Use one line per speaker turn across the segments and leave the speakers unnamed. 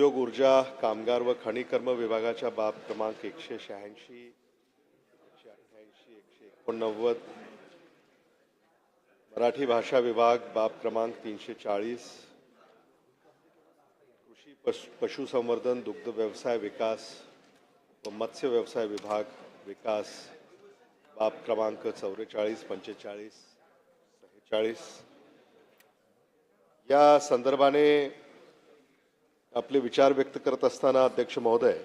उद्योग ऊर्जा कामगार व खनिकर्म विभागाच्या बाब क्रमांक एकशे शहाऐंशी एकशे अठ्ठ्याऐंशी एकशे एकोणनव्वद. मराठी भाषा विभाग बाब क्रमांक तीनशे चाळीस. कृषी पशु पशुसंवर्धन दुग्ध व्यवसाय विकास व मत्स्य व्यवसाय विभाग विकास बाब क्रमांक चौवेचाळीस पंचेचाळीस सेहेचाळीस. या संदर्भाने आपले विचार व्यक्त करत असताना अध्यक्ष महोदय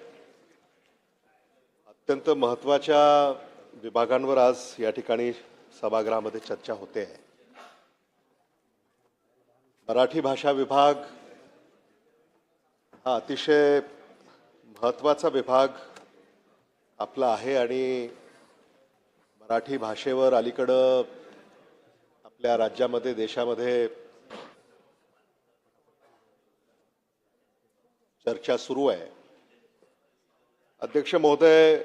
अत्यंत महत्त्वाच्या विभागांवर आज या ठिकाणी सभागृहामध्ये चर्चा होते. आहे मराठी भाषा विभाग हा अतिशय महत्त्वाचा विभाग आपला आहे आणि मराठी भाषेवर अलीकडं आपल्या राज्यामध्ये देशामध्ये चर्चा सुरू आहे. अध्यक्ष महोदय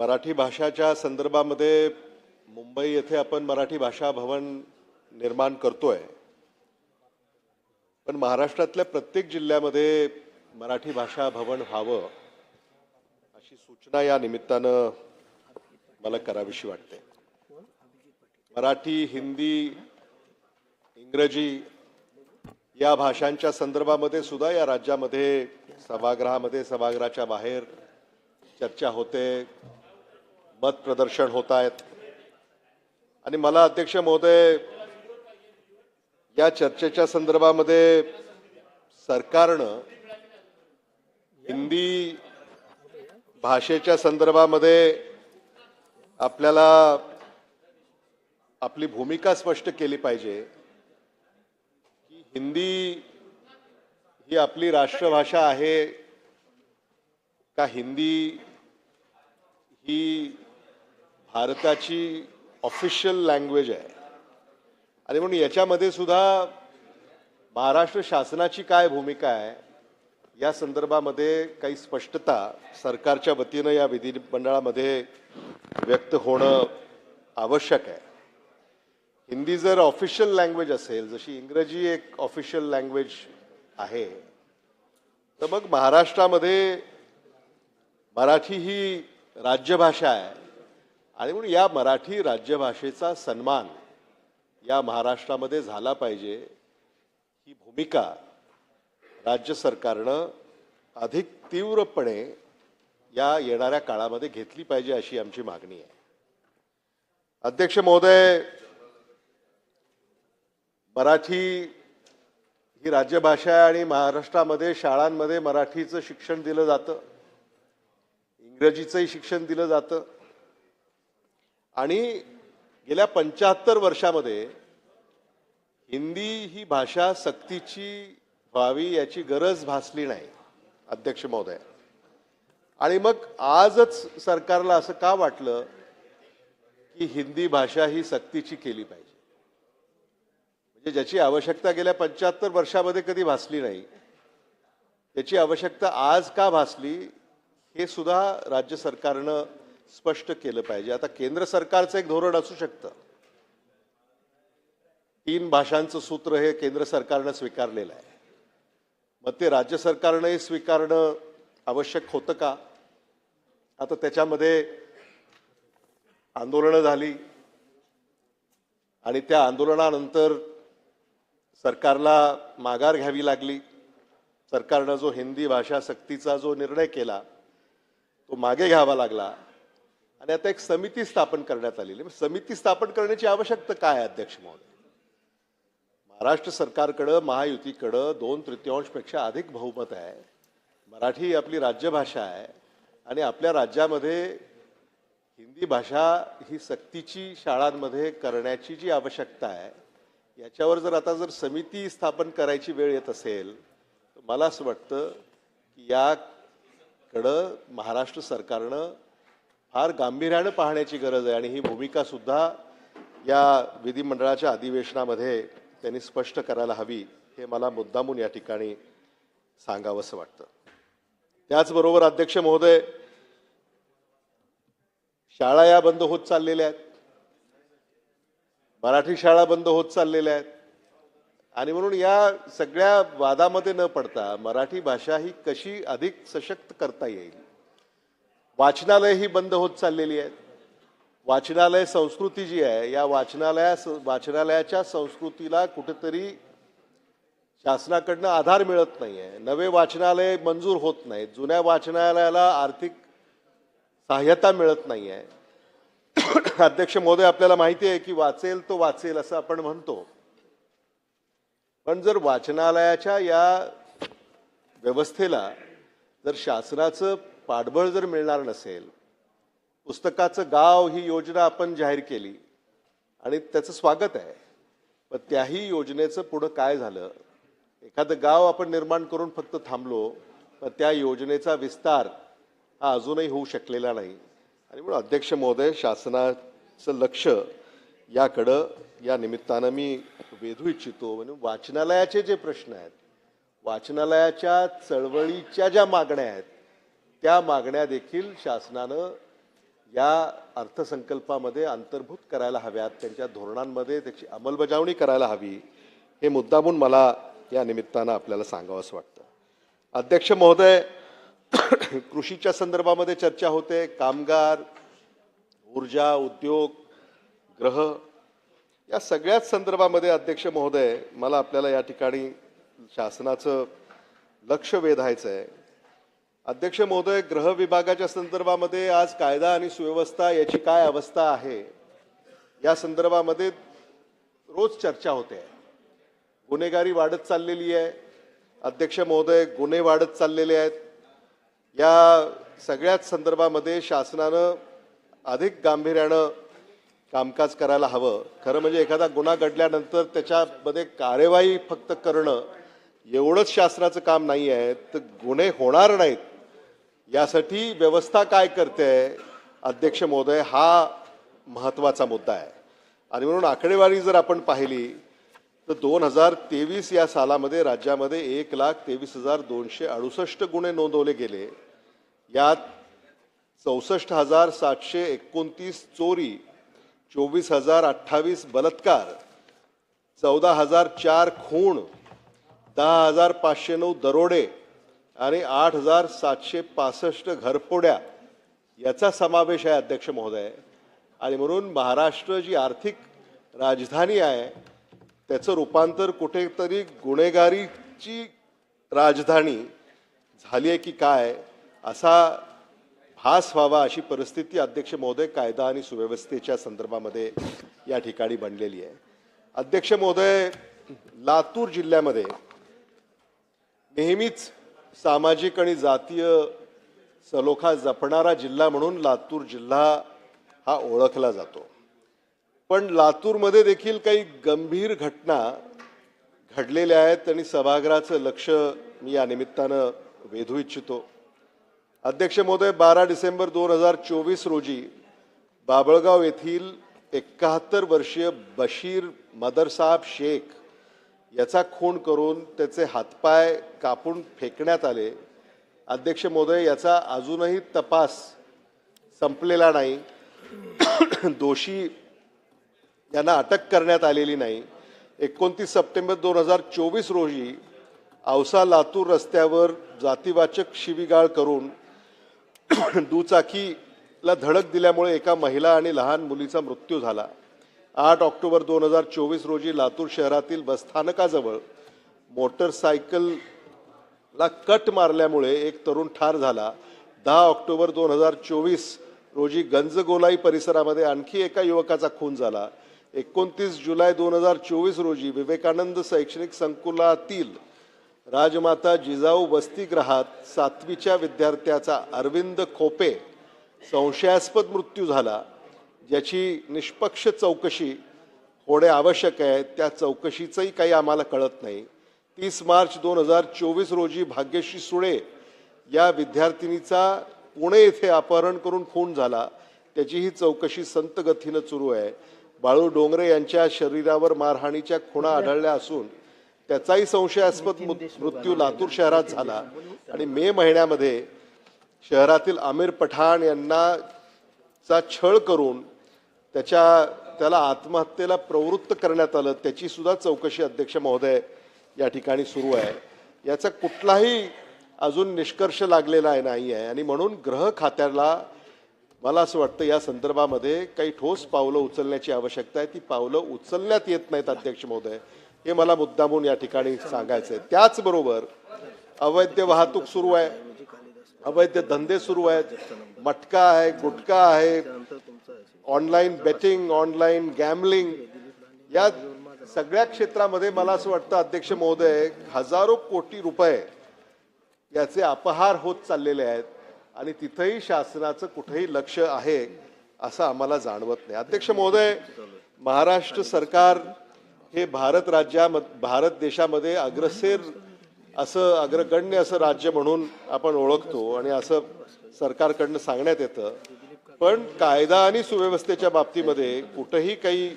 मराठी भाषाच्या संदर्भामध्ये मुंबई येथे आपण मराठी भाषा भवन निर्माण करतोय. पण महाराष्ट्रातल्या प्रत्येक जिल्ह्यामध्ये मराठी भाषा भवन व्हावं अशी सूचना या निमित्तानं मला करावीशी वाटते. मराठी हिंदी इंग्रजी या भाषांच्या संदर्भामध्ये सुद्धा या राज्यामध्ये सभागृहामध्ये सभागृहाच्या बाहेर चर्चा होते मत प्रदर्शन होत आहेत आणि मला अध्यक्ष महोदय या चर्चेच्या संदर्भामध्ये सरकारनं हिंदी भाषेच्या संदर्भामध्ये आपल्याला आपली भूमिका स्पष्ट केली पाहिजे. हिंदी ही आपली राष्ट्रभाषा आहे का हिंदी ही भारताची ऑफिशियल लँग्वेज आहे? आणि म्हणून याच्यामध्ये सुद्धा महाराष्ट्र शासनाची काय भूमिका आहे या संदर्भामध्ये काही स्पष्टता सरकारच्या वतीनं या विधिमंडळामध्ये व्यक्त होणं आवश्यक आहे. हिंदी जर ऑफिशियल लँग्वेज असेल जशी इंग्रजी एक ऑफिशियल लँग्वेज आहे तर मग महाराष्ट्रामध्ये मराठी ही राज्यभाषा आहे. आणि म्हणून या मराठी राज्यभाषेचा सन्मान या महाराष्ट्रामध्ये झाला पाहिजे. ही भूमिका राज्य सरकारनं अधिक तीव्रपणे या येणाऱ्या काळामध्ये घेतली पाहिजे अशी आमची मागणी आहे. अध्यक्ष महोदय मराठी ही राज्यभाषा आहे आणि महाराष्ट्रामध्ये शाळांमध्ये मराठीचं शिक्षण दिलं जातं. इंग्रजीचंही शिक्षण दिलं जातं. आणि गेल्या पंच्याहत्तर वर्षामध्ये हिंदी ही भाषा सक्तीची व्हावी याची गरज भासली नाही अध्यक्ष महोदय. आणि मग आजच सरकारला असं का वाटलं की हिंदी भाषा ही सक्तीची केली पाहिजे? म्हणजे ज्याची आवश्यकता गेल्या पंच्याहत्तर वर्षामध्ये कधी भासली नाही. त्याची आवश्यकता आज का भासली हे सुद्धा राज्य सरकारनं स्पष्ट केलं पाहिजे. आता केंद्र सरकारचं एक धोरण असू शकतं. तीन भाषांचं सूत्र हे केंद्र सरकारनं स्वीकारलेलं आहे. मग ते राज्य सरकारनंही स्वीकारणं आवश्यक होतं का? आता त्याच्यामध्ये आंदोलनं झाली आणि त्या आंदोलनानंतर सरकारला माघार घ्यावी लागली. सरकारनं जो हिंदी भाषा सक्तीचा जो निर्णय केला तो मागे घ्यावा लागला. आणि आता एक समिती स्थापन करण्यात आलेली समिती स्थापन करण्याची आवश्यकता काय आहे अध्यक्ष महोदय? महाराष्ट्र सरकारकडं महायुतीकडं दोन तृतीयांशपेक्षा अधिक बहुमत आहे. मराठी ही आपली राज्यभाषा आहे. आणि आपल्या राज्यामध्ये हिंदी भाषा ही सक्तीची शाळांमध्ये करण्याची जी आवश्यकता आहे याच्यावर जर आता जर समिती स्थापन करायची वेळ येत असेल तर मला असं वाटतं की याकडं महाराष्ट्र सरकारनं फार गांभीर्यानं पाहण्याची गरज आहे आणि ही भूमिका सुद्धा या विधिमंडळाच्या अधिवेशनामध्ये त्यांनी स्पष्ट करायला हवी हे मला मुद्दामून या ठिकाणी सांगावंसं वाटतं. त्याचबरोबर अध्यक्ष महोदय शाळा या बंद होत चाललेल्या आहेत. मराठी शाळा बंद होत चाललेल्या आहेत. आणि म्हणून या सगळ्या वादामध्ये न पडता मराठी भाषा ही कशी अधिक सशक्त करता येईल? वाचनालय ही बंद होत चाललेली आहेत. वाचनालय संस्कृती जी आहे या वाचनालया वाचनालयाच्या संस्कृतीला कुठेतरी शासनाकडनं आधार मिळत नाही आहे नवे वाचनालय मंजूर होत नाहीत. जुन्या वाचनालयाला आर्थिक सहाय्यता मिळत नाही आहे अध्यक्ष महोदय आपल्याला माहिती आहे की वाचेल तो वाचेल असं आपण म्हणतो. पण जर वाचनालयाच्या या व्यवस्थेला जर शासनाचं पाठबळ जर मिळणार नसेल पुस्तकाचं गाव ही योजना आपण जाहीर केली आणि त्याचं स्वागत आहे पण त्याही योजनेचं पुढं काय झालं? एखादं गाव आपण निर्माण करून फक्त थांबलो पण त्या योजनेचा विस्तार हा अजूनही होऊ शकलेला नाही. आणि म्हणून अध्यक्ष महोदय शासनाचं लक्ष याकडं या निमित्तानं मी वेधू इच्छितो. म्हणून वाचनालयाचे जे प्रश्न आहेत वाचनालयाच्या चळवळीच्या ज्या मागण्या आहेत त्या मागण्या देखील शासनानं या अर्थसंकल्पामध्ये अंतर्भूत करायला हव्यात. त्यांच्या धोरणांमध्ये त्याची अंमलबजावणी करायला हवी. हे मुद्दामून मला या निमित्तानं आपल्याला सांगावंसं वाटतं. अध्यक्ष महोदय कृषीच्या संदर्भामध्ये चर्चा होते. कामगार ऊर्जा उद्योग ग्रह या सगळ्याच संदर्भामध्ये अध्यक्ष महोदय मला आपल्याला या ठिकाणी शासनाचं लक्ष वेधायचं आहे अध्यक्ष महोदय ग्रह विभागाच्या संदर्भामध्ये आज कायदा आणि सुव्यवस्था याची काय अवस्था आहे? या संदर्भामध्ये रोज चर्चा होते. गुन्हेगारी वाढत चाललेली आहे. अध्यक्ष महोदय गुन्हे वाढत चाललेले आहेत. या सगळ्याच संदर्भामध्ये शासनानं अधिक गांभीर्यानं कामकाज करायला हवं. खरं म्हणजे एखादा गुन्हा घडल्यानंतर त्याच्यामध्ये कार्यवाही फक्त करणं एवढंच शासनाचं काम नाही आहे. तर गुन्हे होणार नाहीत. यासाठी व्यवस्था काय करते अध्यक्ष महोदय हा महत्त्वाचा मुद्दा आहे. आणि म्हणून आकडेवारी जर आपण पाहिली तर दोन हजार तेवीस या सालामध्ये राज्यामध्ये एक लाख तेवीस हजार दोनशे अडुसष्ट गुन्हे नोंदवले गेले. यात चौसष्ट हजार सातशे एकोणतीस चोरी चोवीस हजार अठ्ठावीस बलात्कार चौदा हजार चार खूण दहा हजार पाचशे नऊ दरोडे आणि आठ हजार सातशे पासष्ट घरपोड्या याचा समावेश आहे अध्यक्ष महोदय. आणि म्हणून महाराष्ट्र जी आर्थिक राजधानी आहे त्याचं रूपांतर कुठेतरी गुन्हेगारीची राजधानी झाली आहे की काय असा भास व्हावा अशी परिस्थिती अध्यक्ष महोदय कायदा आणि सुव्यवस्थेच्या संदर्भामध्ये या ठिकाणी बनलेली आहे. अध्यक्ष महोदय लातूर जिल्ह्यामध्ये नेहमीच सामाजिक आणि जातीय सलोखा जपणारा जिल्हा म्हणून लातूर जिल्हा हा ओळखला जातो. पण लातूरमध्ये देखील काही गंभीर घटना घडलेल्या आहेत आणि सभागृहाचं लक्ष मी या निमित्तानं वेधू इच्छितो. अध्यक्ष महोदय बारा डिसेंबर दोन हजार चोवीस रोजी बाबळगाव येथील एकाहत्तर वर्षीय बशीर मदरसाब शेख याचा खून करून त्याचे हातपाय कापून फेकण्यात आले. अध्यक्ष महोदय याचा अजूनही तपास संपलेला नाही. दोषी यांना अटक करण्यात आलेली नाही. एकोणतीस सप्टेंबर दोन हजार चोवीस रोजी औसा लातूर रस्त्यावर जातीवाचक शिवीगाळ करून दुचाकीला धडक दिल्यामुळे एका महिला आणि लहान मुलीचा मृत्यू झाला. आठ ऑक्टोबर दोन हजार चोवीस रोजी लातूर शहरातील बसस्थानकाजवळ मोटरसायकलला कट मारल्यामुळे एक तरुण ठार झाला. दहा ऑक्टोबर दोन हजार चोवीस रोजी गंजगोलाई परिसरामध्ये आणखी एका युवकाचा खून झाला. एकोणतीस जुलै दोन हजार चोवीस रोजी विवेकानंद शैक्षणिक संकुलातील राजमाता जिजाऊ वसतिगृहात सातवीच्या विद्यार्थ्याचा अरविंद खोपे संशयास्पद मृत्यू झाला ज्याची निष्पक्ष चौकशी होणे आवश्यक आहे. त्या चौकशीचंही काही आम्हाला कळत नाही. तीस मार्च दोन हजार चोवीस रोजी भाग्यश्री सुळे या विद्यार्थिनीचा पुणे येथे अपहरण करून खून झाला. त्याचीही चौकशी संत गतीनं सुरू आहे. बाळू डोंगरे यांच्या शरीरावर मारहाणीच्या खुणा आढळल्या असून त्याचाही संशयास्पद मृत्यू लातूर शहरात झाला. आणि मे महिन्यामध्ये शहरातील आमिर पठाण यांना चा छळ करून त्याच्या त्याला आत्महत्येला प्रवृत्त करण्यात आलं. त्याची सुद्धा चौकशी अध्यक्ष महोदय या ठिकाणी सुरू आहे. याचा कुठलाही अजून निष्कर्ष लागलेला आहे नाही आहे. आणि म्हणून गृह खात्याला मला असं वाटतं या संदर्भामध्ये काही ठोस पावलं उचलण्याची आवश्यकता आहे. ती पावलं उचलण्यात येत नाहीत अध्यक्ष महोदय. हे मला मुद्दामून या ठिकाणी सांगायचं आहे त्याचबरोबर अवैध वाहतूक सुरू आहे. अवैध धंदे सुरू आहेत. मटका आहे गुटखा आहे. ऑनलाईन बेटिंग ऑनलाईन गॅमलिंग या सगळ्या क्षेत्रामध्ये मला असं वाटतं अध्यक्ष महोदय हजारो कोटी रुपये याचे अपहार होत चाललेले आहेत. आणि तिथंही शासनाचं कुठेही लक्ष आहे असं आम्हाला जाणवत नाही. अध्यक्ष महोदय महाराष्ट्र सरकार हे भारत राज्याम भारत देशामध्ये अग्रसेर असं अग्रगण्य असं राज्य म्हणून आपण ओळखतो आणि असं सरकारकडनं सांगण्यात येतं. पण कायदा आणि सुव्यवस्थेच्या बाबतीमध्ये कुठंही काही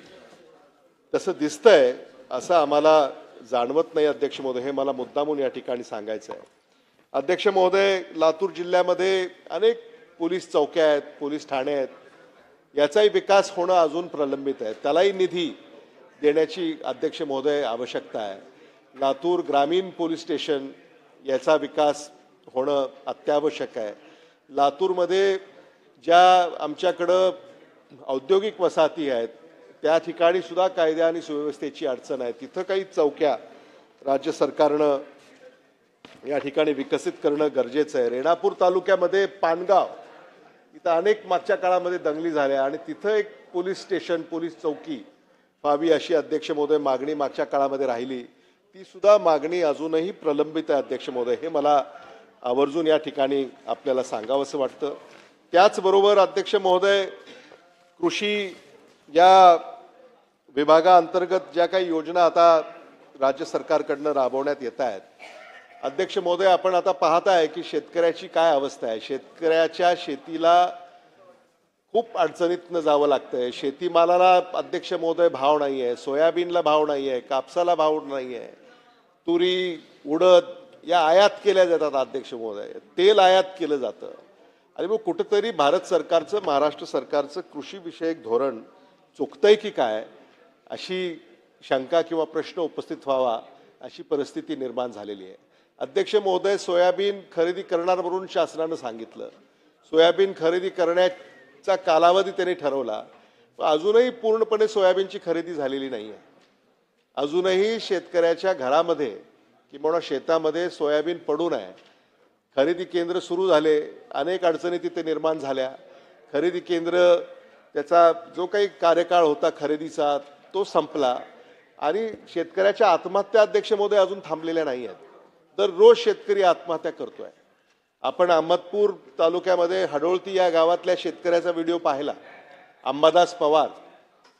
तसं दिसतंय असं आम्हाला जाणवत नाही अध्यक्ष महोदय. हे मला मुद्दामून या ठिकाणी सांगायचं आहे अध्यक्ष महोदय लातूर जिल्ह्यामध्ये अनेक पोलीस चौक्या आहेत पोलीस ठाणे आहेत. याचाही विकास होणं अजून प्रलंबित आहे. त्यालाही निधी देण्याची अध्यक्ष महोदय आवश्यकता आहे. लातूर ग्रामीण पोलीस स्टेशन याचा विकास होणं अत्यावश्यक आहे. लातूरमध्ये ज्या आमच्याकडं औद्योगिक वसाहती आहेत त्या ठिकाणी सुद्धा कायद्या आणि सुव्यवस्थेची अडचण आहे. तिथं काही चौक्या राज्य सरकारनं या ठिकाणी विकसित करणं गरजेचं आहे. रेणापूर तालुक्यामध्ये पानगाव इथं अनेक मागच्या काळामध्ये दंगली झाल्या आणि तिथं एक पोलीस स्टेशन पोलीस चौकी व्हावी अशी अध्यक्ष महोदय मागणी मागच्या काळामध्ये राहिली. ती सुद्धा मागणी अजूनही प्रलंबित आहे अध्यक्ष महोदय. हे मला आवर्जून या ठिकाणी आपल्याला सांगावंसं वाटतं. त्याचबरोबर अध्यक्ष महोदय कृषी या विभागाअंतर्गत ज्या काही योजना आता राज्य सरकारकडनं राबवण्यात येत आहेत अध्यक्ष महोदय आपण आता पाहताय की शेतकऱ्याची काय अवस्था आहे. शेतकऱ्याच्या शेतीला खूप अडचणीतनं जावं लागतंय. शेतीमालाला अध्यक्ष महोदय भाव नाही आहे सोयाबीनला भाव नाही आहे कापसाला भाव नाही आहे तुरी उडद या आयात केल्या जातात अध्यक्ष महोदय. तेल आयात केलं जातं. आणि मग कुठंतरी भारत सरकारचं महाराष्ट्र सरकारचं कृषीविषयक धोरण चुकतंय की काय अशी शंका किंवा प्रश्न उपस्थित व्हावा अशी परिस्थिती निर्माण झालेली आहे. अध्यक्ष महोदय सोयाबीन खरेदी करणार म्हणून शासनानं सांगितलं. सोयाबीन खरेदी करण्याचा कालावधी त्यांनी ठरवला. अजूनही पूर्णपणे सोयाबीनची खरेदी झालेली नाही आहे अजूनही शेतकऱ्याच्या घरामध्ये किंवा शेतामध्ये सोयाबीन पडून आहे खरेदी केंद्र सुरू झाले अनेक अडचणी तिथे निर्माण झाल्या. खरेदी केंद्र त्याचा जो काही कार्यकाळ होता खरेदीचा तो संपला. आणि शेतकऱ्याच्या आत्महत्या अध्यक्ष महोदय अजून थांबलेल्या नाही आहेत दररोज शेतकरी आत्महत्या करतोय. आपण अहमदपूर तालुक्यामध्ये हडोळती या गावातल्या शेतकऱ्याचा व्हिडिओ पाहिला. अंबादास पवार.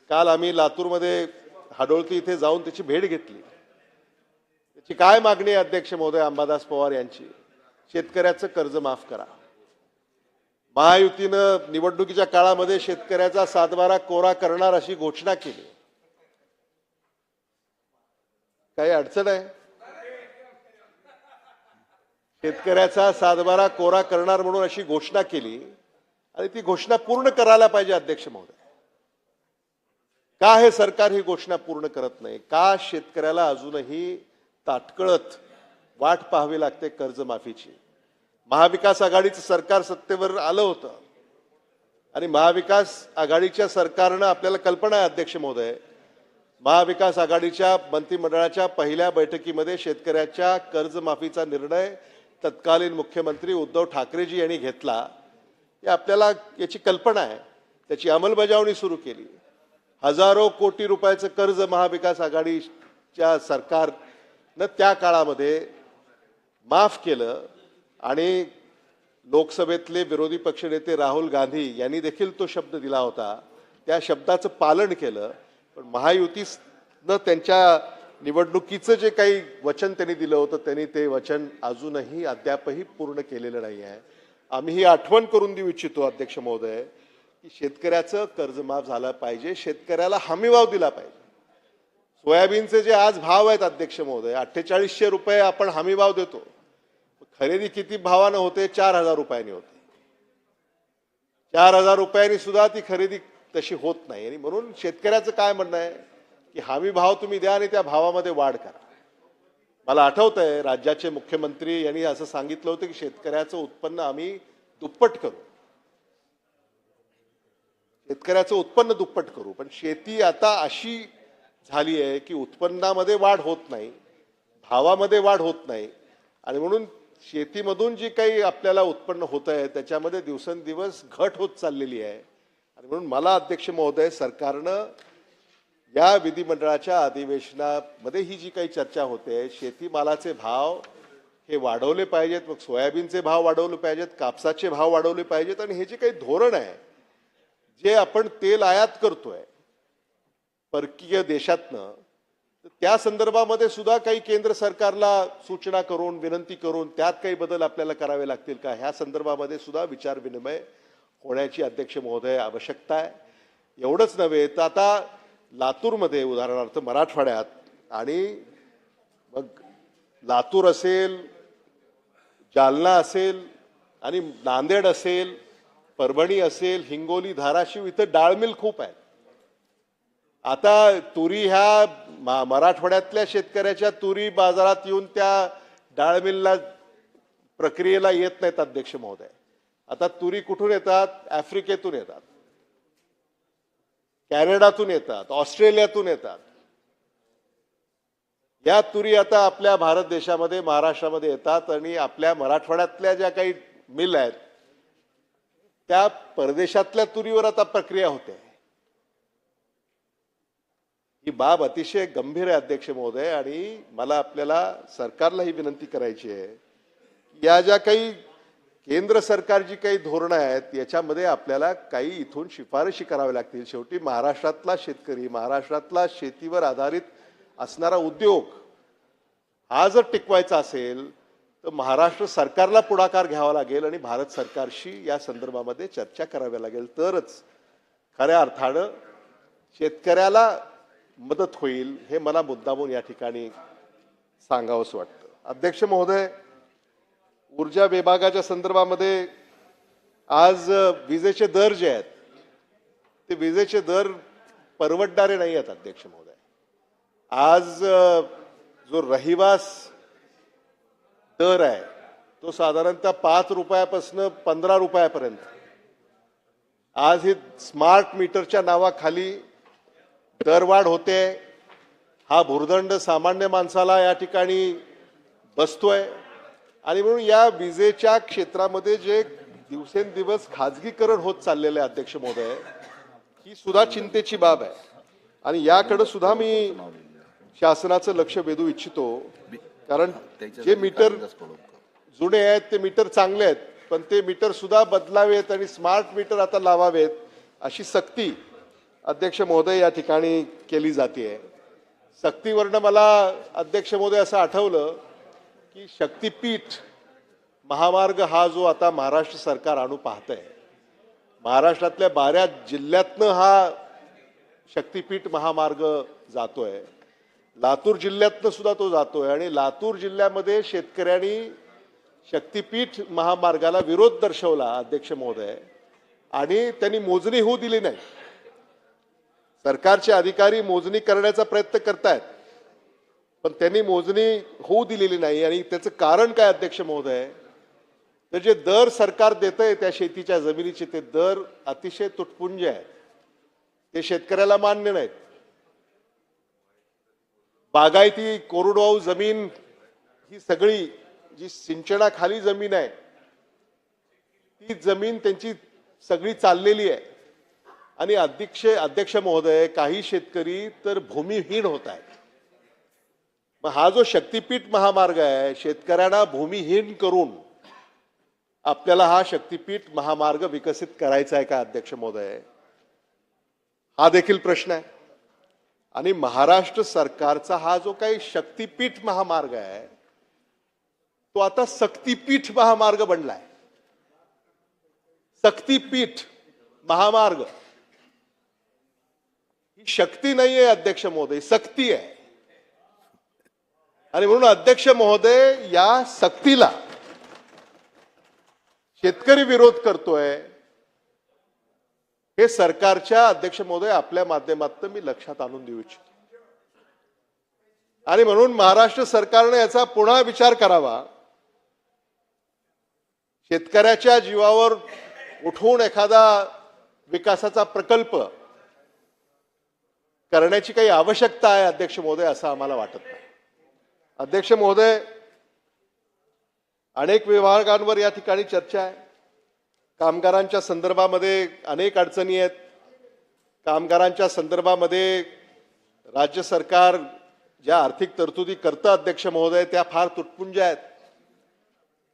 काल आम्ही लातूरमध्ये हडोळती इथे जाऊन त्याची भेट घेतली. त्याची काय मागणी आहे अध्यक्ष महोदय अंबादास पवार यांची? शेतकऱ्याचं कर्ज माफ करा. महायुतीनं निवडणुकीच्या काळामध्ये शेतकऱ्याचा सातबारा कोरा करणार अशी घोषणा केली. काही अडचण आहे? शेतकऱ्याचा सातबारा कोरा करणार म्हणून अशी घोषणा केली आणि ती घोषणा पूर्ण करायला पाहिजे अध्यक्ष महोदय. का हे सरकार ही घोषणा पूर्ण करत नाही? का शेतकऱ्याला अजूनही ताटकळत वाट पाहावी लागते कर्जमाफीची? महाविकास आघाडीचं सरकार सत्तेवर आलं होतं. आणि महाविकास आघाडीच्या सरकारनं आपल्याला कल्पना आहे अध्यक्ष महोदय. महाविकास आघाडीच्या मंत्रिमंडळाच्या पहिल्या बैठकीमध्ये शेतकऱ्याच्या कर्जमाफीचा निर्णय तत्कालीन मुख्यमंत्री उद्धव ठाकरेजी यांनी घेतला हे आपल्याला याची कल्पना आहे. त्याची अंमलबजावणी सुरू केली. हजारो कोटी रुपयाचं कर्ज महाविकास आघाडीच्या सरकारनं त्या काळामध्ये माफ केलं आणि लोकसभेतले विरोधी पक्षनेते राहुल गांधी यांनी देखील तो शब्द दिला होता. त्या शब्दाचं पालन केलं पण महायुतीनं त्यांच्या निवडणुकीचं जे काही वचन त्यांनी दिलं होतं त्यांनी ते वचन अजूनही अद्यापही पूर्ण केलेलं नाही आहे. आम्ही ही आठवण करून देऊ इच्छितो अध्यक्ष महोदय की शेतकऱ्याचं कर्ज माफ झालं पाहिजे शेतकऱ्याला हमीभाव दिला पाहिजे. सोयाबीनचे जे आज भाव आहेत अध्यक्ष महोदय अठ्ठेचाळीसशे रुपये आपण हमीभाव देतो. खरेदी किती भावानं होते? चार हजार रुपयांनी होते. चार हजार रुपयांनी सुद्धा ती खरेदी तशी होत नाही. आणि म्हणून शेतकऱ्याचं काय म्हणणं आहे? की हमी भाव तुम्ही द्या आणि त्या भावामध्ये वाढ करा. मला आठवत आहे राज्याचे मुख्यमंत्री यांनी असं सांगितलं होतं की शेतकऱ्याचं उत्पन्न आम्ही दुप्पट करू. शेतकऱ्याचं उत्पन्न दुप्पट करू. पण शेती आता अशी झाली आहे की उत्पन्नामध्ये वाढ होत नाही भावामध्ये वाढ होत नाही. आणि म्हणून शेतीमधून जी काही आपल्याला उत्पन्न होत आहे त्याच्यामध्ये दिवसेंदिवस घट होत चाललेली आहे. आणि म्हणून मला अध्यक्ष महोदय सरकारनं या विधिमंडळाच्या अधिवेशनामध्ये ही जी काही चर्चा होते शेतीमालाचे भाव हे वाढवले पाहिजेत मग सोयाबीनचे भाव वाढवले पाहिजेत कापसाचे भाव वाढवले पाहिजेत आणि हे जे काही धोरण आहे जे आपण तेल आयात करतोय परकीय देशातनं त्या संदर्भामध्ये सुद्धा काही केंद्र सरकारला सूचना करून विनंती करून त्यात काही बदल आपल्याला करावे लागतील का? ह्या संदर्भामध्ये सुद्धा विचार विनिमय होण्याची अध्यक्ष महोदय आवश्यकता आहे. एवढंच नव्हे तर आता लातूरमध्ये उदाहरणार्थ मराठवाड्यात आणि मग लातूर असेल जालना असेल आणि नांदेड असेल परभणी असेल हिंगोली धाराशिव इथं डाळमिल खूप आहेत. आता तुरी ह्या मा- मराठवाड्यातल्या शेतकऱ्याच्या तुरी बाजारात येऊन त्या डाळमिलला प्रक्रियेला येत नाहीत अध्यक्ष महोदय. आता तुरी कुठून येतात? आफ्रिकेतून येतात. कॅनडातून येतात ऑस्ट्रेलियातून येतात. या तुरी आता आपल्या भारत देशामध्ये महाराष्ट्रामध्ये येतात आणि आपल्या मराठवाड्यातल्या ज्या काही मिल आहेत त्या परदेशातल्या तुरीवर आता प्रक्रिया होते. ही बाब अतिशय गंभीर आहे अध्यक्ष महोदय आणि मला आपल्याला सरकारला ही विनंती करायची आहे या ज्या काही केंद्र सरकारची काही धोरणं आहेत याच्यामध्ये आपल्याला काही इथून शिफारशी कराव्या लागतील. शेवटी महाराष्ट्रातला शेतकरी महाराष्ट्रातला शेतीवर आधारित असणारा उद्योग हा जर टिकवायचा असेल तर महाराष्ट्र सरकारला पुढाकार घ्यावा लागेल आणि भारत सरकारशी या संदर्भामध्ये चर्चा करावी लागेल. तरच खऱ्या अर्थानं शेतकऱ्याला मदत होईल हे मला मुद्दामून या ठिकाणी सांगावंसं वाटतं. अध्यक्ष महोदय ऊर्जा विभागाच्या संदर्भामध्ये आज विजेचे दर जे आहेत ते विजेचे दर परवडणारे नाही आहेत अध्यक्ष महोदय. आज जो रहिवास दर आहे तो साधारणतः पाच रुपयापासून पंधरा रुपयापर्यंत. आज ही स्मार्ट मीटरच्या नावाखाली दरवाढ होते. हा भुर्दंड सामान्य माणसाला या ठिकाणी बसतोय. आणि म्हणून या विजेच्या क्षेत्रामध्ये जे दिवसेंदिवस खाजगीकरण होत चाललेलं आहे अध्यक्ष महोदय ही सुद्धा चिंतेची बाब आहे. आणि याकडे सुद्धा मी शासनाचं लक्ष वेधू इच्छितो. कारण जे मीटर जुने आहेत ते मीटर चांगले आहेत पण ते मीटर सुद्धा बदलावेत आणि स्मार्ट मीटर आता लावावेत अशी सक्ती अध्यक्ष महोदय या ठिकाणी केली जाते. सक्तीवरनं मला अध्यक्ष महोदय असं आठवलं की शक्तीपीठ महामार्ग हा जो आता महाराष्ट्र सरकार आणू पाहत आहे महाराष्ट्रातल्या बाऱ्या जिल्ह्यातनं हा शक्तीपीठ महामार्ग जातोय. लातूर जिल्ह्यातनं सुद्धा तो जातोय आणि लातूर जिल्ह्यामध्ये शेतकऱ्यांनी शक्तीपीठ महामार्गाला विरोध दर्शवला अध्यक्ष महोदय. आणि त्यांनी मोजणी होऊ दिली नाही. सरकारचे अधिकारी मोजणी करण्याचा प्रयत्न करतायत. पण त्यांनी मोजणी होऊ दिलेली नाही आणि त्याचं कारण काय अध्यक्ष महोदय? तर जे दर सरकार देत आहे त्या शेतीच्या जमिनीचे ते दर अतिशय तुटपुंज आहेत. ते शेतकऱ्याला मान्य नाहीत. बागायती कोरडवाहू जमीन ही सगळी जी सिंचनाखाली जमीन आहे ती जमीन त्यांची सगळी चाललेली आहे. आणि अध्यक्ष अध्यक्ष महोदय काही शेतकरी तर भूमिहीन होत आहेत. मग हा जो शक्तीपीठ महामार्ग आहे शेतकऱ्यांना भूमिहीन करून आपल्याला हा शक्तीपीठ महामार्ग विकसित करायचा आहे का अध्यक्ष महोदय? हा देखील प्रश्न आहे. आणि महाराष्ट्र सरकारचा हा जो काही शक्तीपीठ महामार्ग आहे तो आता सक्तीपीठ महामार्ग बनलाय. सक्तीपीठ महामार्ग. ही शक्ती नाहीये अध्यक्ष महोदय सक्ती आहे. आणि म्हणून अध्यक्ष महोदय या सक्तीला शेतकरी विरोध करतोय हे सरकारच्या अध्यक्ष महोदय आपल्या माध्यमातून मी लक्षात आणून देऊ इच्छितो. आणि म्हणून महाराष्ट्र सरकारने याचा पुन्हा विचार करावा. शेतकऱ्याच्या जीवावर उठवून एखादा विकासाचा प्रकल्प करण्याची काही आवश्यकता आहे अध्यक्ष महोदय असं आम्हाला वाटत नाही. अध्यक्ष महोदय अनेक विभागांवर या ठिकाणी चर्चा आहे. कामगारांच्या संदर्भामध्ये अनेक अडचणी आहेत. कामगारांच्या संदर्भामध्ये राज्य सरकार ज्या आर्थिक तरतुदी करतं अध्यक्ष महोदय त्या फार तुटपुंज्या आहेत.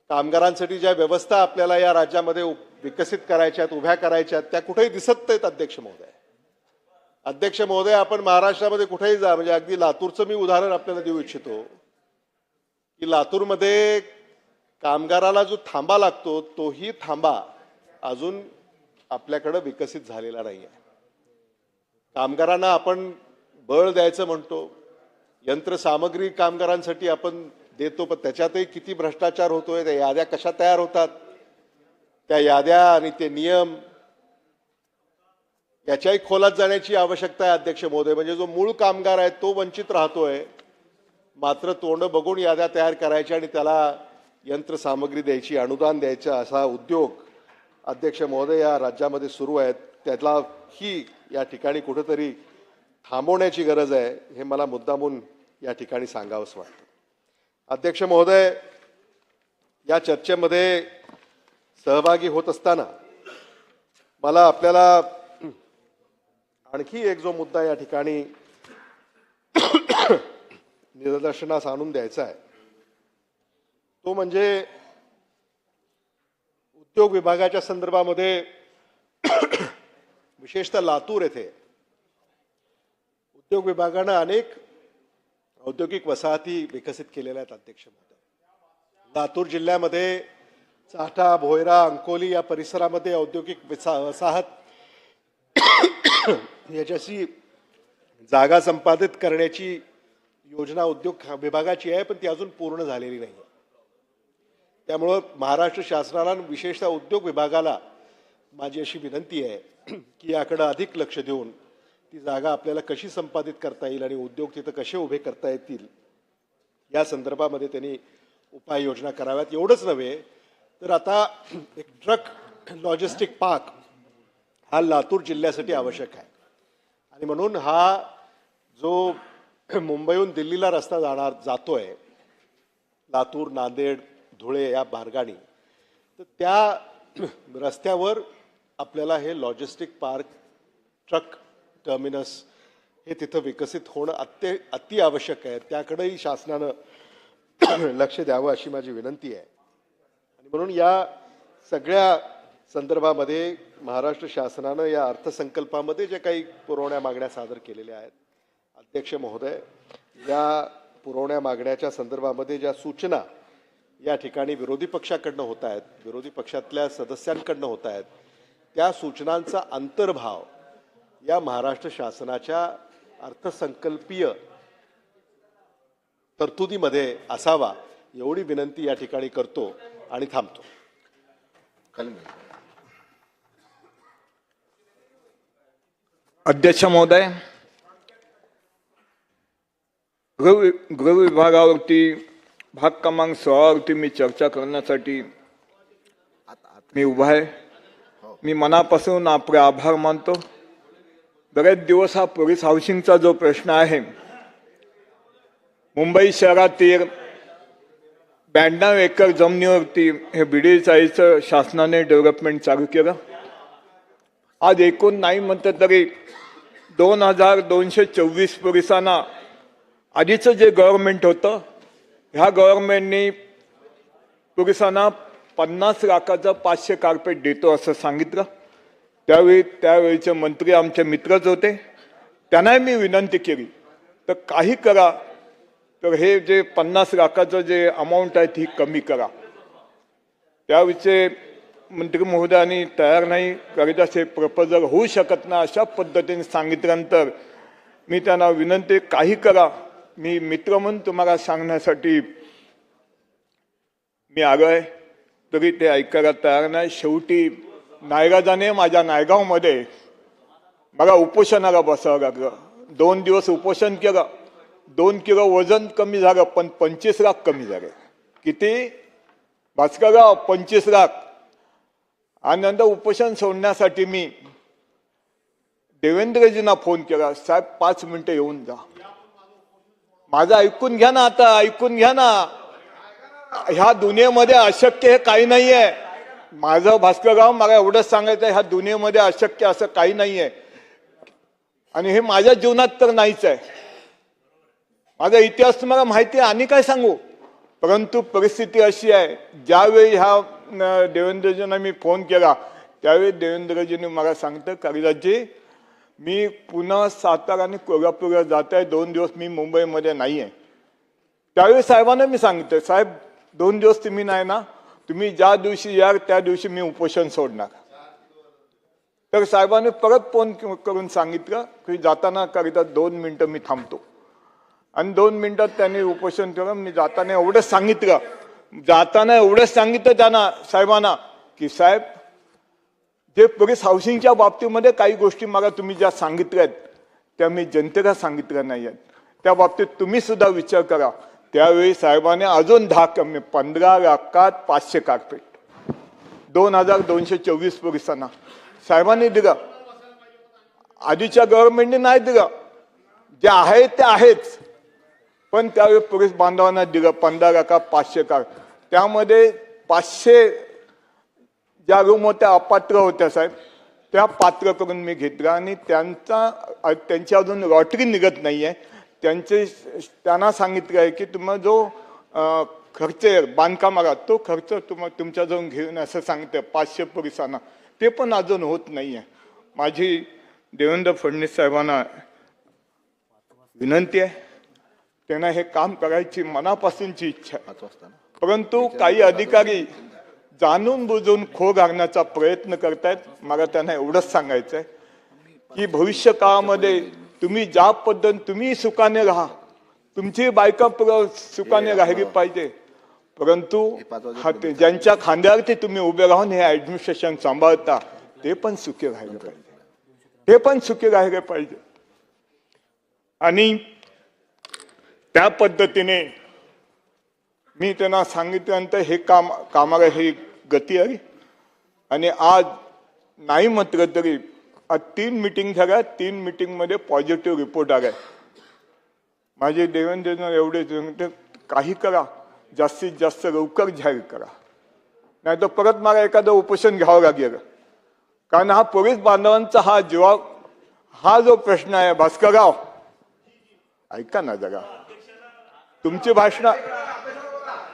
कामगारांसाठी ज्या व्यवस्था आपल्याला या राज्यामध्ये विकसित करायच्या आहेत उभ्या करायच्या आहेत त्या कुठेही दिसत नाहीत अध्यक्ष महोदय. अध्यक्ष महोदय आपण महाराष्ट्रामध्ये कुठेही जा म्हणजे अगदी लातूरचं मी उदाहरण आपल्याला देऊ इच्छितो. की लातूरमध्ये कामगाराला जो थांबा लागतो तोही थांबा अजून आपल्याकडं विकसित झालेला नाही आहे कामगारांना आपण बळ द्यायचं म्हणतो यंत्रसामग्री कामगारांसाठी आपण देतो पण त्याच्यातही किती भ्रष्टाचार होतोय त्या याद्या कशा तयार होतात त्या याद्या आणि ते नियम याच्याही खोलात जाण्याची आवश्यकता आहे अध्यक्ष महोदय. म्हणजे जो मूळ कामगार आहे तो वंचित राहतोय मात्र तोंड बघून याद्या तयार करायच्या आणि त्याला यंत्रसामग्री द्यायची अनुदान द्यायचं असा उद्योग अध्यक्ष महोदय या राज्यामध्ये सुरू आहेत. त्याला ही या ठिकाणी कुठंतरी थांबवण्याची गरज आहे हे मला मुद्दामून या ठिकाणी सांगावंच वाटतं. अध्यक्ष महोदय या चर्चेमध्ये सहभागी होत असताना मला आपल्याला आणखी एक जो मुद्दा या ठिकाणी निदर्शनास आणून द्यायचा आहे. तो म्हणजे उद्योग विभागाच्या संदर्भामध्ये विशेषतः लातूर येथे उद्योग विभागानं अनेक औद्योगिक वसाहती विकसित केलेल्या आहेत अध्यक्ष महोदय. लातूर जिल्ह्यामध्ये चाटा भोयरा अंकोली या परिसरामध्ये औद्योगिक विसा- वसाहत याच्याशी जागा संपादित करण्याची योजना उद्योग विभागाची आहे पण ती अजून पूर्ण झालेली नाही. त्यामुळं महाराष्ट्र शासनाला विशेषतः उद्योग विभागाला माझी अशी विनंती आहे की याकडं अधिक लक्ष देऊन ती जागा आपल्याला कशी संपादित करता येईल आणि उद्योग तिथं कसे उभे करता येतील या संदर्भामध्ये त्यांनी उपाययोजना कराव्यात. एवढंच नव्हे तर आता एक ट्रक लॉजिस्टिक पार्क हा लातूर जिल्ह्यासाठी आवश्यक आहे. आणि म्हणून हा जो मुंबईहून दिल्लीला रस्ता जाणार जातोय. लातूर नांदेड धुळे या मार्गाने तर त्या रस्त्यावर आपल्याला हे लॉजिस्टिक पार्क ट्रक टर्मिनस हे तिथं विकसित होणं अत्य अति आवश्यक आहे. त्याकडेही शासनानं लक्ष द्यावं अशी माझी विनंती आहे. आणि म्हणून या सगळ्या संदर्भामध्ये महाराष्ट्र शासनानं या अर्थसंकल्पामध्ये जे काही पुरवण्या मागण्या सादर केलेल्या आहेत अध्यक्ष महोदय या पुरवण्या मागण्याच्या संदर्भामध्ये ज्या सूचना या ठिकाणी विरोधी पक्षाकडनं होत आहेत विरोधी पक्षातल्या सदस्यांकडनं होत आहेत त्या सूचनांचा अंतर्भाव या महाराष्ट्र शासनाच्या अर्थसंकल्पीय तरतुदीमध्ये असावा एवढी विनंती या ठिकाणी करतो आणि थांबतो.
अध्यक्ष महोदय गृह गृह विभागावरती भाग क्रमांक सोळावरती मी चर्चा करण्यासाठी मी उभा आहे. मी मनापासून आपले आभार मानतो. बरेच दिवस हा पोलीस हाऊसिंगचा जो प्रश्न आहे मुंबई शहरातील ब्याण्णव एकर जमिनीवरती हे बिडी चाळीचं शासनाने डेव्हलपमेंट चालू केलं. आज एकूण नाही म्हणतं तरी दोन हजार दोनशे चोवीस पोलिसांना आधीचं जे गव्हर्नमेंट होतं ह्या गव्हर्नमेंटनी पुरुषांना पन्नास लाखाचं पाचशे कार्पेट देतो असं सांगितलं. त्यावेळी त्यावेळीचे मंत्री आमचे मित्रच होते. त्यांनाही मी विनंती केली तर काही करा. तर हे जे पन्नास लाखाचं जे अमाऊंट आहे ती कमी करा. त्याविषयी मंत्री महोदयांनी तयार नाही करीत असे प्रपोजल होऊ शकत नाही अशा पद्धतीने सांगितल्यानंतर मी त्यांना विनंती काही करा. मी मित्र म्हणून तुम्हाला सांगण्यासाठी मी आलोय. तरी ते ऐकायला तयार नाही. शेवटी नायगाजाने माझ्या नायगावमध्ये मला उपोषणाला बसावं लागलं. दोन दिवस उपोषण केलं. दोन किलो वजन कमी झालं पण पंचवीस लाख कमी झाले. किती? भास्करराव पंचवीस लाख. आणि नंतर उपोषण सोडण्यासाठी मी देवेंद्रजींना फोन केला. साहेब पाच मिनिटं येऊन जा. माझं ऐकून घ्या ना आता ऐकून घ्या ना. ह्या दुनियेमध्ये अशक्य हे काही नाहीये. माझं भास्करराव मला एवढंच सांगायचं आहे ह्या दुनियेमध्ये अशक्य असं काही नाहीये. आणि हे माझ्या जीवनात तर नाहीच आहे. माझा इतिहास तुम्हाला माहिती आहे आणि काय सांगू? परंतु परिस्थिती अशी आहे ज्यावेळी ह्या देवेंद्रजींना मी फोन केला त्यावेळी देवेंद्रजींनी मला सांगतं कागदाजी मी पुन्हा सातारा आणि कोल्हापूरला जात आहे. दोन दिवस मी मुंबईमध्ये नाही आहे त्यावेळी साहेबांना मी सांगितलं साहेब दोन दिवस तुम्ही नाही ना तुम्ही ज्या दिवशी याल त्या दिवशी मी उपोषण सोडणार. तर साहेबांनी परत फोन करून सांगितलं की जाताना करिता दोन मिनटं मी थांबतो. आणि दोन मिनटात त्यांनी उपोषण केलं. मी जाताना एवढंच सांगितलं जाताना एवढंच सांगितलं त्यांना साहेबांना की साहेब जे पोलीस हाऊसिंगच्या बाबतीमध्ये काही गोष्टी मला तुम्ही ज्या सांगितल्या आहेत त्या मी जनतेला सांगितल्या नाही आहेत. त्या बाबतीत तुम्ही सुद्धा विचार करा. त्यावेळी साहेबांनी अजून दहा कमी पंधरा लाखात पाचशे कार्पेट दोन हजार दोनशे चोवीस पोलिसांना साहेबांनी दिलं. आधीच्या गव्हर्नमेंटने नाही दिलं. जे आहे ते आहेच. पण त्यावेळी पोलीस बांधवांना दिलं पंधरा लाखा पाचशे कार त्यामध्ये पाचशे ज्या रूम होत्या अपात्र होत्या साहेब त्या पात्र करून मी घेतल्या आणि त्यांचा त्यांची अजून लॉटरी निघत नाही आहे त्यांचे त्यांना सांगितलं आहे की तुम्हाला जो खर्च आहे बांधकामाला तो खर्च तुम तुमच्याजवळ घेऊन असं सांगतं पाचशे पोलिसांना. ते पण अजून होत नाही आहे माझी देवेंद्र फडणवीस साहेबांना विनंती आहे. त्यांना हे काम करायची मनापासूनची इच्छा परंतु काही अधिकारी जाणून बुजून खो घालण्याचा प्रयत्न करतायत. मला त्यांना एवढंच सांगायचं आहे की भविष्य काळामध्ये तुम्ही ज्या पद्धत तुम्ही सुखाने राहा तुमची बायका सुखाने राहिली पाहिजे. परंतु ज्यांच्या खांद्यावरती तुम्ही उभे राहून हे ऍडमिनिस्ट्रेशन सांभाळता ते पण सुखी राहिले पाहिजे. हे पण सुखी राहिले पाहिजे. आणि त्या पद्धतीने मी त्यांना सांगितल्यानंतर हे काम कामाला ही गती आली. आणि आज नाही म्हटलं तरी आज तीन मिटिंग झाल्या तीन मिटिंगमध्ये पॉझिटिव्ह रिपोर्ट आलाय. माझे देवेंद्र एवढे काही करा जास्तीत जास्त लवकर जाहीर करा. नाही तर परत मला एखादं उपोषण घ्यावं लागेल. कारण हा पोलीस बांधवांचा हा जीवा हा जो प्रश्न आहे भास्करराव ऐका ना जरा. तुमची भाषणं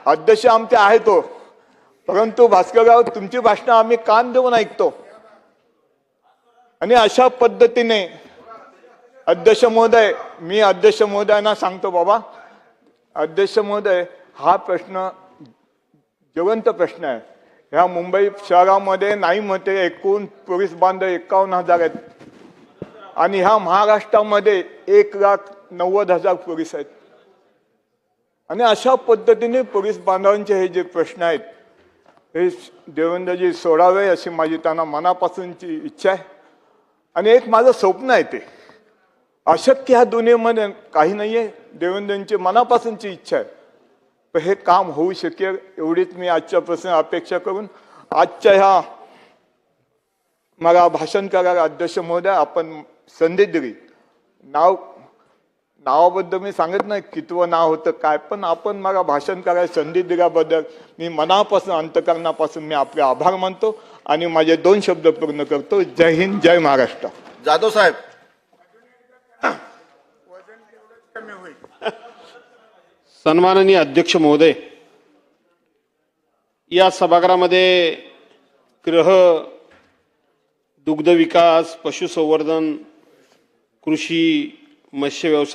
अध्यक्ष आमचे आहे तो हो. परंतु भास्करराव तुमची भाषणं आम्ही कान देऊन ऐकतो. आणि अशा पद्धतीने अध्यक्ष महोदय मी अध्यक्ष महोदयांना सांगतो बाबा अध्यक्ष महोदय हा प्रश्न जिवंत प्रश्न आहे. ह्या मुंबई शहरामध्ये नाही म्हणते एकूण पोलीस बांधव एकावन्न हजार आहेत. आणि ह्या महाराष्ट्रामध्ये एक लाख नव्वद हजार पोलीस आहेत. आणि अशा पद्धतीने पोलीस बांधवांचे हे जे प्रश्न आहेत हे देवेंद्रजी सोडावे अशी माझी त्यांना मनापासूनची इच्छा आहे. आणि एक माझं स्वप्न आहे ते. अशक्य ह्या दुनियेमध्ये काही नाही आहे देवेंद्रची मनापासूनची इच्छा आहे. पण हे काम होऊ शकेल एवढीच मी आजच्या प्रश्न अपेक्षा करून आजच्या ह्या मला भाषण करायला अध्यक्ष महोदय आपण संधी दिली नाव नावाबद्दल मी सांगत नाही कितवं नाव होतं काय पण आपण मला भाषण करायला संधी दिल्याबद्दल मी मनापासून अंतकरणापासून मी आपले आभार मानतो आणि माझे दोन शब्द पूर्ण करतो. जय हिंद जय महाराष्ट्र.
जाधव साहेब.
सन्माननीय अध्यक्ष महोदय या सभागृहामध्ये गृह दुग्ध विकास पशुसंवर्धन कृषी मत्स्य व्यवसाय